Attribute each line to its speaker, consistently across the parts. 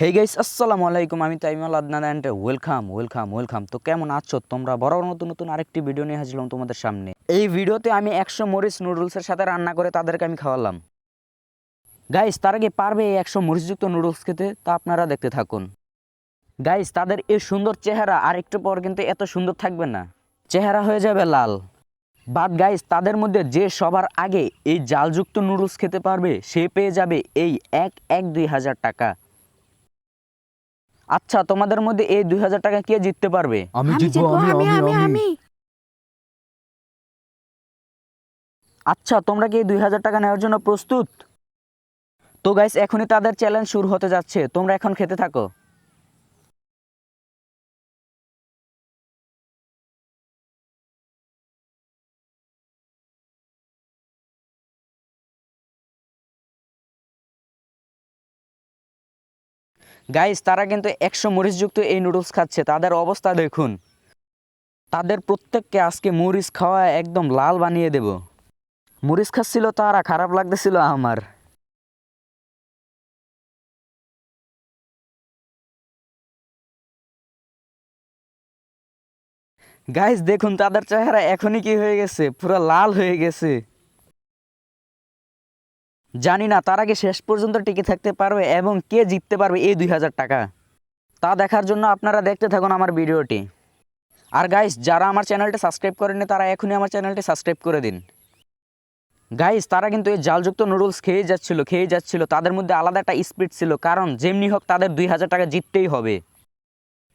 Speaker 1: Hey guys আসসালামু আলাইকুম আমি Taimal Adnan and welcome welcome welcome তো কেমন আছো তোমরা? বড় নতুন নতুন আরেকটি ভিডিও নিয়ে হাজিলাম তোমাদের সামনে। এই ভিডিওতে আমি একশো মরিচ নুডলসের সাথে রান্না করে তাদেরকে আমি খাওয়ালাম। গাইস তারা কি পারবে এই একশো মরিচযুক্ত নুডলস খেতে, তা আপনারা দেখতে থাকুন। গাইস তাদের এই সুন্দর চেহারা, আর একটু পর কিন্তু এত সুন্দর থাকবে না। চেহারা হয়ে যাবে লাল। বাদ গাইস তাদের মধ্যে যে সবার আগে এই জালযুক্ত নুডলস খেতে পারবে, সে পেয়ে যাবে এই এক এক, দুই হাজার টাকা। আচ্ছা তোমাদের মধ্যে এই দুই হাজার টাকা কে জিততে পারবে?
Speaker 2: আমি জিতবো আমি আমি আমি
Speaker 1: আচ্ছা তোমরা কি এই দুই হাজার টাকা নেওয়ার জন্য প্রস্তুত? তো গাইস এখনই তাদের চ্যালেঞ্জ শুরু হতে যাচ্ছে। তোমরা এখন খেতে থাকো। গাইস তারা কিন্তু একশো মরিচযুক্ত এই নুডলস খাচ্ছে। তাদের অবস্থা দেখুন। তাদের প্রত্যেককে আজকে মরিচ খাওয়া একদম লাল বানিয়ে দেব। মরিচ খাচ্ছিল তারা, খারাপ লাগতেছিল আমার। গাইস দেখুন, তাদের চেহারা এখনই কি হয়ে গেছে? পুরো লাল হয়ে গেছে। জানি না তারা কি শেষ পর্যন্ত টিকে থাকতে পারবে এবং কে জিততে পারবে এই দুই হাজার টাকা। তা দেখার জন্য আপনারা দেখতে থাকুন আমার ভিডিওটি। আর গাইস যারা আমার চ্যানেলটি সাবস্ক্রাইব করেনি তারা এখনই আমার চ্যানেলটি সাবস্ক্রাইব করে দিন। গাইস তারা কিন্তু এই জালযুক্ত নুডলস খেয়ে যাচ্ছিল খেয়ে যাচ্ছিল। তাদের মধ্যে আলাদা একটা স্পিড ছিল, কারণ যেমনি হোক তাদের দুই হাজার টাকা জিততেই হবে।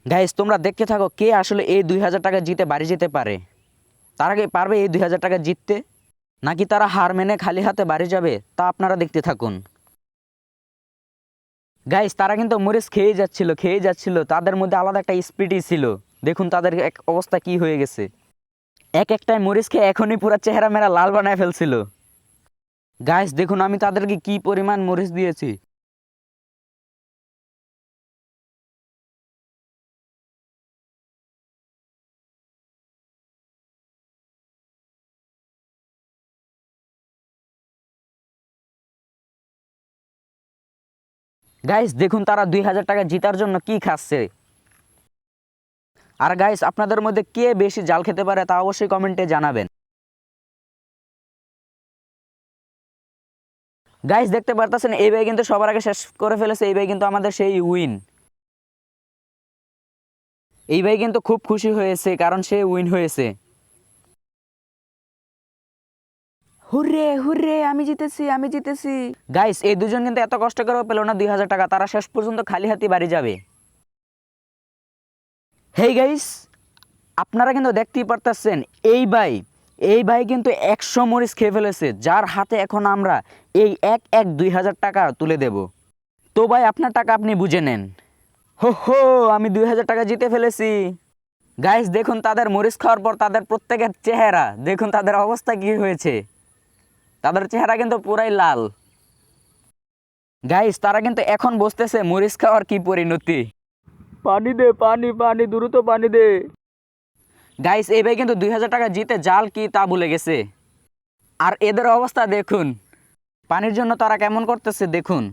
Speaker 1: গাইস তোমরা দেখতে থাকো কে আসলে এই দুই হাজার টাকা জিতে বাড়ি যেতে পারে। তারা কি পারবে এই দুই হাজার টাকা জিততে? নাকি তারা হার মেনে খালি হাতে বাড়ি যাবে, তা আপনারা দেখতে থাকুন। গাইস তারা কিন্তু মরিচ খেয়ে যাচ্ছিল খেয়ে যাচ্ছিল। তাদের মধ্যে আলাদা একটা স্পিডই ছিল। দেখুন তাদের এক অবস্থা কি হয়ে গেছে। এক একটাই মরিচ খেয়ে এখনই পুরো চেহারা মেরা লাল বানায় ফেলছিল। গাইস দেখুন আমি তাদেরকে কি পরিমাণ মরিচ দিয়েছি। গাইস দেখুন তারা দুই হাজার টাকা জিতার জন্য কি খাচ্ছে। আর গাইস আপনাদের মধ্যে কে বেশি জাল খেতে পারে তা অবশ্যই কমেন্টে জানাবেন। গাইস দেখতে পারতেছেন, এই ভাই কিন্তু সবার আগে শেষ করে ফেলেছে, এই ভাই কিন্তু আমাদের সেই উইন এই ভাই কিন্তু খুব খুশি হয়েছে, কারণ সে উইন হয়েছে। হুররে হুররে, আমি জিতেছি আমি জিতেছি। গাইস এই দুজন কিন্তু এত কষ্ট করেও পেল না দুই হাজার টাকা, তারা শেষ পর্যন্ত খালি হাতে বাড়ি যাবে। হেই গাইস আপনারা কিন্তু দেখতেই পারতেছেন, এই ভাই এই ভাই কিন্তু একশো মরিচ খেয়ে ফেলেছে, যার হাতে এখন আমরা এই এক এক দুই হাজার টাকা তুলে দেব। তো ভাই, আপনার টাকা আপনি বুঝে নেন। হো হো, আমি দুই হাজার টাকা জিতে ফেলেছি। গাইস দেখুন তাদের মরিচ খাওয়ার পর তাদের প্রত্যেকের চেহারা, দেখুন তাদের অবস্থা কি হয়েছে। তাদের চেহারা কিন্তু পুরাই লাল। গাইস তারা কিন্তু এখন বসতেছে মরিচ খাওয়ার কি পরিণতি? পানি দে পানি পানি দ্রুত পানি দে। গাইস এই ভাই কিন্তু দুই হাজার টাকা জিতে জাল কি তা ভুলে গেছে। আর এদের অবস্থা দেখুন। পানির জন্য তারা কেমন করতেছে দেখুন।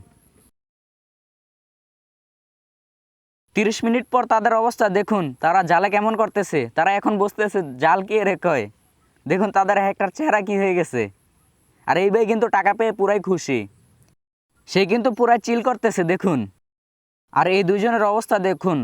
Speaker 1: তিরিশ মিনিট পর তাদের অবস্থা দেখুন তারা জালে কেমন করতেছে। তারা এখন বসতেছে জাল কি রে কয় দেখুন তাদের একটা চেহারা কি হয়ে গেছে। আর এই ভাই কিন্তু টাকা পেয়ে পুরাই খুশি। সে কিন্তু পুরাই চিল করতেছে, দেখুন। আর এই দুজনের অবস্থা দেখুন।